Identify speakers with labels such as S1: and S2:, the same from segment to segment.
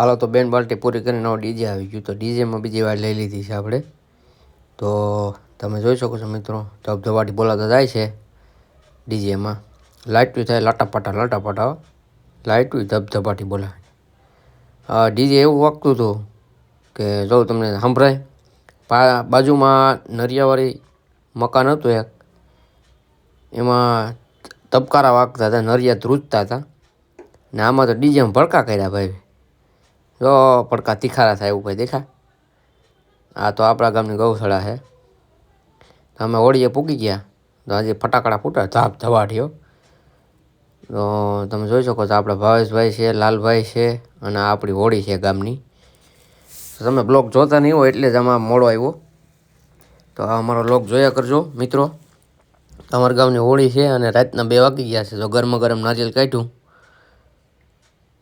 S1: હાલો તો બેન બાલ્ટી પૂરી કરીને નવો ડીજે આવી ગયું તો ડીજેમાં બીજી વાર લઈ લીધી છે આપણે. તો તમે જોઈ શકો છો મિત્રો, ધબધબાટી બોલાતા જાય છે ડીજેમાં. લાઇટું થાય લાટાપાટા લાટાપાટા લાઇટું ધબધબાટી બોલાવે. ડીજે એવું વાગતું હતું કે જો તમને સંભળાય બાજુમાં નરિયાવાળી મકાન હતું એક. એમાં તબકારા વાગતા હતા, નરિયા ધ્રુજતા હતા. ને આમાં તો ડીજેમાં ભડકા કર્યા ભાઈ. જો પડકા તીખારા થાય એવું ભાઈ દેખા આ તો આપણા ગામની ગૌશાળા છે. અમે હોળીએ પૂકી ગયા. તો આજે ફટાકડા ફૂટા ધાપ ધવાટીઓ તો તમે જોઈ શકો છો, આપણા ભાવેશભાઈ છે, લાલભાઈ છે, અને આપણી હોળી છે ગામની. તમે બ્લોગ જોતા નહીં હોય એટલે જ આમાં મોડો આવ્યો. તો આ અમારો બ્લોગ જોયા કરજો, મિત્રો. અમારા ગામની હોળી છે અને રાતના બે વાગી ગયા છે, તો ગરમ ગરમ નારિયેલ કાઢ્યું.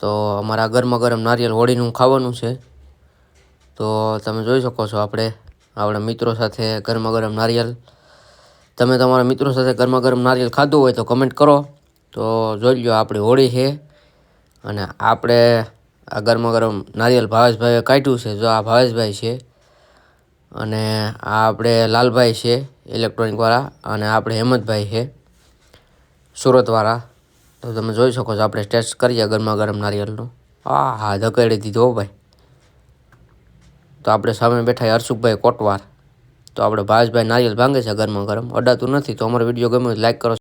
S1: તો અમારા ગરમા ગરમ નારિયેળ હોળીનું ખાવાનું છે. તો તમે જોઈ શકો છો આપણે, આપણા મિત્રો સાથે ગરમા ગરમ નારિયેલ તમે તમારા મિત્રો સાથે ગરમા ગરમ નારિયેળ ખાધું હોય તો કમેન્ટ કરો. તો જોઈ લો આપણી હોળી છે અને આપણે આ ગરમા ગરમ નારિયેલ ભાવેશભાઈએ કાઢ્યું છે. જો આ ભાવેશભાઈ છે અને આ આપણે લાલભાઈ છે ઇલેક્ટ્રોનિકવાળા અને આપણે હેમંતભાઈ છે, સુરતવાળા. તો તમે જોઈ શકો છો, આપણે ટેસ્ટ કરીએ ગરમા ગરમ નારિયેળનું. હા હા ધકેડી દીધો ભાઈ. તો આપણે સામે બેઠા હર્ષુભાઈ કોટવાર. તો આપણે ભાવેશભાઈ નારિયેલ ભાંગે છે ગરમા ગરમ અડાતું નથી, તો અમારો વીડિયો ગમે લાઈક કરો